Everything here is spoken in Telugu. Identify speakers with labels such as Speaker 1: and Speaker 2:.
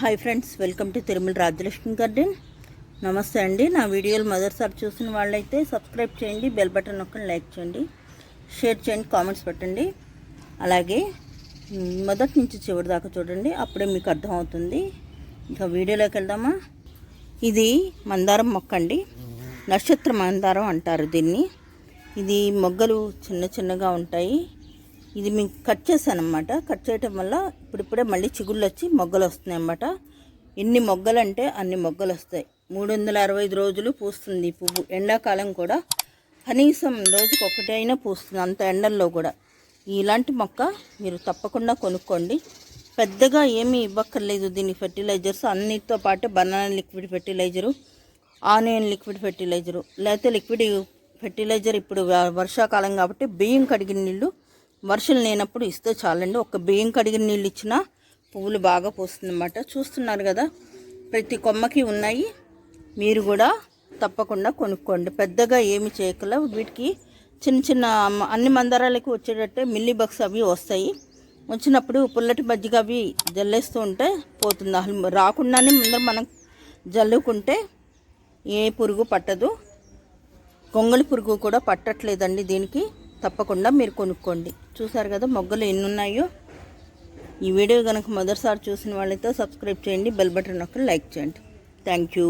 Speaker 1: Hi friends welcome to Tirumala Rajyalakshmi garden నమస్తే అండి. నా వీడియోలు మొదటిసారి చూసిన వాళ్ళైతే సబ్స్క్రైబ్ చేయండి బెల్ బటన్ నొక్కండి లైక్ చేయండి షేర్ చేయండి కామెంట్స్ పెట్టండి. అలాగే మొదటి నుంచి చివరి దాకా చూడండి అప్పుడే మీకు అర్థమవుతుంది. ఇంకా వీడియోలోకి వెళ్దామా? ఇది మందారం మొక్క అండి. నక్షత్ర మందారం అంటారు దీన్ని. ఇది మొగ్గలు చిన్న చిన్నగా ఉంటాయి. ఇది మేము కట్ చేశాను అనమాట కట్ చేయటం వల్ల ఇప్పుడిప్పుడే మళ్ళీ చిగుళ్ళు వచ్చి మొగ్గలు వస్తున్నాయి అన్నమాట ఎన్ని మొగ్గలు అంటే అన్ని మొగ్గలు వస్తాయి మూడు వందల అరవై ఐదు రోజులు పూస్తుంది ఈ పువ్వు. ఎండాకాలం కూడా కనీసం రోజుకి ఒకటైనా పూస్తుంది అంత ఎండల్లో కూడా. ఇలాంటి మొక్క మీరు తప్పకుండా కొనుక్కోండి. పెద్దగా ఏమీ ఇవ్వక్కర్లేదు దీని ఫెర్టిలైజర్స్. అన్నిటితో పాటు banana liquid fertilizer onion liquid fertilizer. లేకపోతే లిక్విడ్ ఫెర్టిలైజర్ ఇప్పుడు వర్షాకాలం కాబట్టి బియ్యం కడిగిన నీళ్ళు వర్షం లేనప్పుడు ఇస్తే చాలండి. ఒక బియ్యం కడిగిన నీళ్ళు ఇచ్చినా పువ్వులు బాగా పూస్తుందన్నమాట. చూస్తున్నారు కదా ప్రతి కొమ్మకి ఉన్నాయి. మీరు కూడా తప్పకుండా కొనుక్కోండి. పెద్దగా ఏమి చేయకల వీటికి చిన్న చిన్న అన్ని మందారాలకి వచ్చేటట్టే మిల్లీ బగ్స్ అవి వస్తాయి. వచ్చినప్పుడు పుల్లటి మజ్జిగ అవి జల్లేస్తూ ఉంటే పోతుంది. అసలు రాకుండానే ముందర మనం జల్లుకుంటే ఏ పురుగు పట్టదు. గొంగళి పురుగు కూడా పట్టట్లేదండి దీనికి. తప్పకుండా మీరు కొనుక్కోండి. చూసారు కదా మొగ్గలు ఎన్ని ఉన్నాయో ఈ వీడియో కనుక మొదటిసారి చూసిన వాళ్ళైతే సబ్స్క్రైబ్ చేయండి బెల్ బటన్ నొక్కి లైక్ చేయండి. Thank you.